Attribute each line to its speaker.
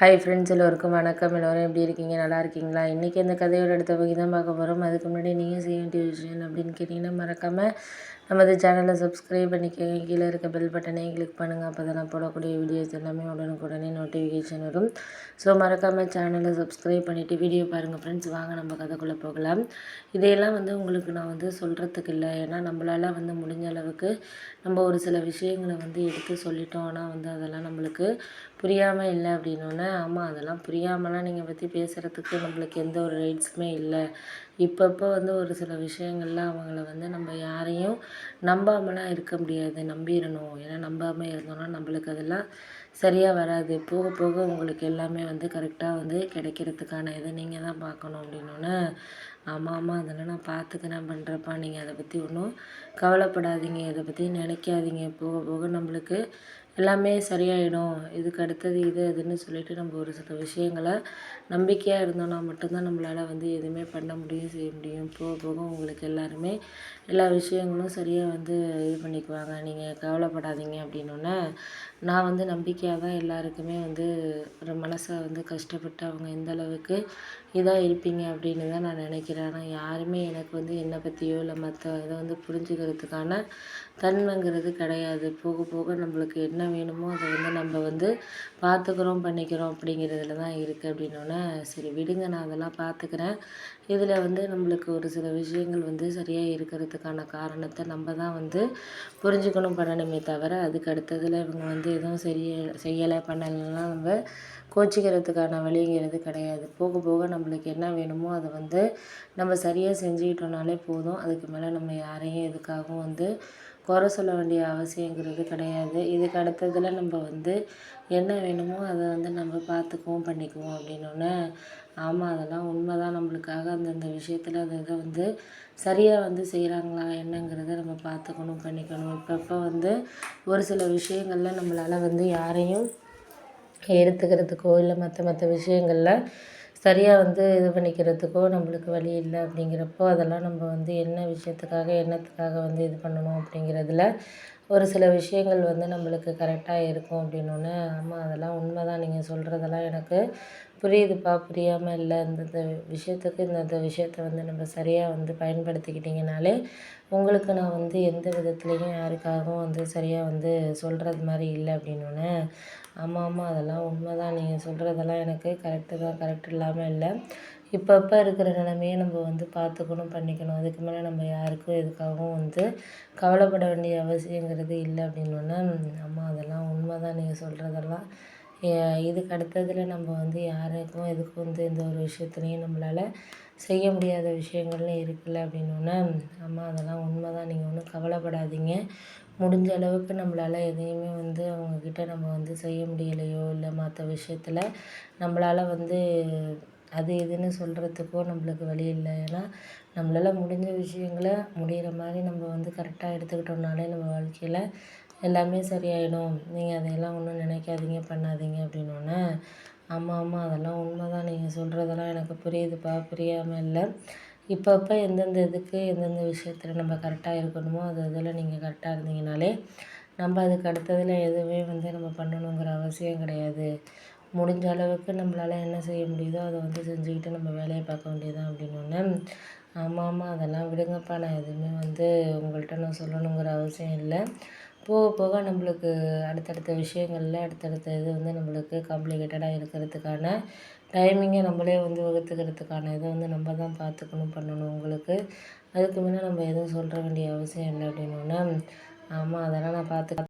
Speaker 1: hi friends எல்லோருக்கும் வணக்கம் எல்லோரும் எப்படி இருக்கீங்க நல்லா இருக்கீங்களா இன்றைக்கி அந்த கதையோட எடுத்த பகுதி தான் பார்க்க போகிறோம் அதுக்கு முன்னாடி நீங்கள் செய்ய வேண்டிய விஷயம் அப்படின்னு கேட்டிங்கன்னா மறக்காமல் நமது சேனலை சப்ஸ்கிரைப் பண்ணிக்கோங்க கீழே இருக்க பெல் பட்டனே கிளிக் பண்ணுங்கள் அப்போ தான் நான் போடக்கூடிய வீடியோஸ் எல்லாமே உடனுக்குடனே நோட்டிஃபிகேஷன் வரும் ஸோ மறக்காமல் சேனலை சப்ஸ்கிரைப் பண்ணிவிட்டு வீடியோ பாருங்கள் ஃப்ரெண்ட்ஸ் வாங்க நம்ம கதைக்குள்ளே போகலாம் இதையெல்லாம் வந்து உங்களுக்கு நான் வந்து சொல்கிறதுக்கு இல்லை ஏன்னா நம்மளால் வந்து முடிஞ்ச அளவுக்கு நம்ம ஒரு சில விஷயங்களை வந்து எடுத்து சொல்லிட்டோம் ஆனால் வந்து அதெல்லாம் நம்மளுக்கு புரியாமல் இல்லை அப்படின்னோன்னே ஆமாம் அதெல்லாம் புரியாமலாம் நீங்கள் பற்றி பேசுகிறதுக்கு நம்மளுக்கு எந்த ஒரு ரைட்ஸுமே இல்லை இப்பப்போ வந்து ஒரு சில விஷயங்கள்ல அவங்கள வந்து நம்ம யாரையும் நம்பாமலாம் இருக்க முடியாது நம்பிடணும் ஏன்னா நம்பாமல் இருந்தோம்னா நம்மளுக்கு அதெல்லாம் சரியாக வராது போக போக உங்களுக்கு எல்லாமே வந்து கரெக்டாக வந்து கிடைக்கிறதுக்கான இதை நீங்கள் தான் பார்க்கணும் அப்படின்னோடனே ஆமாம் ஆமாம் அதெல்லாம் நான் நான் பண்ணுறப்பா நீங்கள் அதை பற்றி ஒன்றும் கவலைப்படாதீங்க இதை பற்றி நினைக்காதீங்க போக போக நம்மளுக்கு எல்லாமே சரியாயிடும் இதுக்கு அடுத்தது இது அதுன்னு சொல்லிட்டு நம்ம ஒரு சில விஷயங்களை நம்பிக்கையாக இருந்தோன்னா மட்டும்தான் நம்மளால் வந்து எதுவுமே பண்ண முடியும் செய்ய முடியும் போக போக உங்களுக்கு எல்லாருமே எல்லா விஷயங்களும் சரியாக வந்து இது பண்ணிக்குவாங்க நீங்கள் கவலைப்படாதீங்க அப்படின்னோடனே நான் வந்து நம்பிக்கையாக தான் எல்லாருக்குமே வந்து ஒரு மனசை வந்து கஷ்டப்பட்டு அவங்க எந்த அளவுக்கு இதாக இருப்பீங்க அப்படின்னு தான் நான் நினைக்கிறேன் ஆனால் யாருமே எனக்கு வந்து என்னை பற்றியோ இல்லை மற்ற இதை வந்து புரிஞ்சுக்கிறதுக்கான தன்மைங்கிறது கிடையாது போக போக நம்மளுக்கு என்ன வேணுமோ அதை வந்து நம்ம வந்து பார்த்துக்குறோம் பண்ணிக்கிறோம் அப்படிங்கிறதுல தான் இருக்குது அப்படின்னோடனே சரி விடுங்க நான் அதெல்லாம் பார்த்துக்கிறேன் இதில் வந்து நம்மளுக்கு ஒரு சில விஷயங்கள் வந்து சரியாக இருக்கிறதுக்கான காரணத்தை நம்ம தான் வந்து புரிஞ்சுக்கணும் பண்ணணுமே தவிர அதுக்கு அடுத்ததில் இவங்க வந்து எதுவும் சரிய செய்யலை பண்ணலைன்னா நம்ம கோச்சிக்கிறதுக்கான வழிங்கிறது கிடையாது போக போக நம்ம நம்மளுக்கு என்ன வேணுமோ அதை வந்து நம்ம சரியாக செஞ்சுக்கிட்டோனாலே போதும் அதுக்கு மேலே நம்ம யாரையும் எதுக்காகவும் வந்து குறை சொல்ல வேண்டிய அவசியங்கிறது கிடையாது இதுக்கு அடுத்ததில் நம்ம வந்து என்ன வேணுமோ அதை வந்து நம்ம பார்த்துக்குவோம் பண்ணிக்குவோம் அப்படின்னோடனே ஆமாம் அதெல்லாம் உண்மை தான் நம்மளுக்காக அந்தந்த விஷயத்தில் அந்த இதை வந்து சரியாக வந்து செய்கிறாங்களா என்னங்கிறத நம்ம பார்த்துக்கணும் பண்ணிக்கணும் இப்பப்போ வந்து ஒரு சில விஷயங்களில் நம்மளால் வந்து யாரையும் எடுத்துக்கிறதுக்கோ இல்லை மற்ற மற்ற விஷயங்களில் சரியாக வந்து இது பண்ணிக்கிறதுக்கோ நம்மளுக்கு வழி இல்லை அப்படிங்கிறப்போ அதெல்லாம் நம்ம வந்து என்ன விஷயத்துக்காக என்னத்துக்காக வந்து இது பண்ணணும் அப்படிங்கிறதுல ஒரு சில விஷயங்கள் வந்து நம்மளுக்கு கரெக்டாக இருக்கும் அப்படின்னோடனே ஆமாம் அதெல்லாம் உண்மை நீங்கள் சொல்கிறதெல்லாம் எனக்கு புரியுதுப்பா புரியாமல் இல்லை இந்த விஷயத்துக்கு இந்த இந்த விஷயத்த வந்து நம்ம சரியாக வந்து பயன்படுத்திக்கிட்டிங்கனாலே உங்களுக்கு நான் வந்து எந்த விதத்துலேயும் யாருக்காகவும் வந்து சரியாக வந்து சொல்கிறது மாதிரி இல்லை அப்படின்னோடனே ஆமாம் ஆமாம் அதெல்லாம் உண்மை தான் நீங்கள் சொல்கிறதெல்லாம் எனக்கு கரெக்டு தான் கரெக்ட் இல்லாமல் இல்லை இப்போ இப்போ இருக்கிற நிலமையை நம்ம வந்து பார்த்துக்கணும் பண்ணிக்கணும் அதுக்கு மேலே நம்ம யாருக்கும் எதுக்காகவும் வந்து கவலைப்பட வேண்டிய அவசியங்கிறது இல்லை அப்படின்னோடனே அம்மா அதெல்லாம் உண்மை தான் நீங்கள் சொல்கிறதெல்லாம் இதுக்கு அடுத்ததில் நம்ம வந்து யாருக்கும் எதுக்கும் வந்து எந்த ஒரு விஷயத்துலையும் நம்மளால் செய்ய முடியாத விஷயங்கள்லாம் இருக்குதுல்ல அப்படின்னோடனே அம்மா அதெல்லாம் உண்மை தான் நீங்கள் ஒன்றும் கவலைப்படாதீங்க முடிஞ்ச அளவுக்கு நம்மளால் எதையுமே வந்து அவங்கக்கிட்ட நம்ம வந்து செய்ய முடியலையோ இல்லை மற்ற விஷயத்தில் நம்மளால் வந்து அது இதுன்னு சொல்கிறதுக்கோ நம்மளுக்கு வழி இல்லை ஏன்னா நம்மளால் முடிஞ்ச விஷயங்கள முடிகிற மாதிரி நம்ம வந்து கரெக்டாக எடுத்துக்கிட்டோம்னாலே நம்ம வாழ்க்கையில் எல்லாமே சரியாயிடும் நீங்கள் அதையெல்லாம் ஒன்றும் நினைக்காதீங்க பண்ணாதீங்க அப்படின்னோடனே ஆமாம் ஆமாம் அதெல்லாம் உண்மை தான் நீங்கள் சொல்கிறதெல்லாம் எனக்கு புரியுதுப்பா புரியாமல் இல்லை இப்பப்போ எந்தெந்த இதுக்கு எந்தெந்த விஷயத்தில் நம்ம கரெக்டாக இருக்கணுமோ அது இதில் நீங்கள் கரெக்டாக இருந்தீங்கனாலே நம்ம அதுக்கு அடுத்ததில் எதுவுமே வந்து நம்ம பண்ணணுங்கிற அவசியம் கிடையாது முடிஞ்ச அளவுக்கு நம்மளால் என்ன செய்ய முடியுதோ அதை வந்து செஞ்சுக்கிட்டு நம்ம வேலையை பார்க்க வேண்டியதான் அப்படின்னோடனே ஆமாம் ஆமாம் அதெல்லாம் விடுங்கப்பா நான் எதுவுமே வந்து உங்கள்கிட்ட நான் சொல்லணுங்கிற அவசியம் இல்லை போக போக நம்மளுக்கு அடுத்தடுத்த விஷயங்களில் அடுத்தடுத்த இது வந்து நம்மளுக்கு காம்ப்ளிகேட்டடாக இருக்கிறதுக்கான டைமிங்கை நம்மளே வந்து வகுத்துக்கிறதுக்கான இதை வந்து நம்ம தான் பார்த்துக்கணும் பண்ணணும் உங்களுக்கு அதுக்கு முன்னே நம்ம எதுவும் சொல்கிற வேண்டிய அவசியம் இல்லை ஒன்று ஆமாம் அதெல்லாம் நான் பார்த்து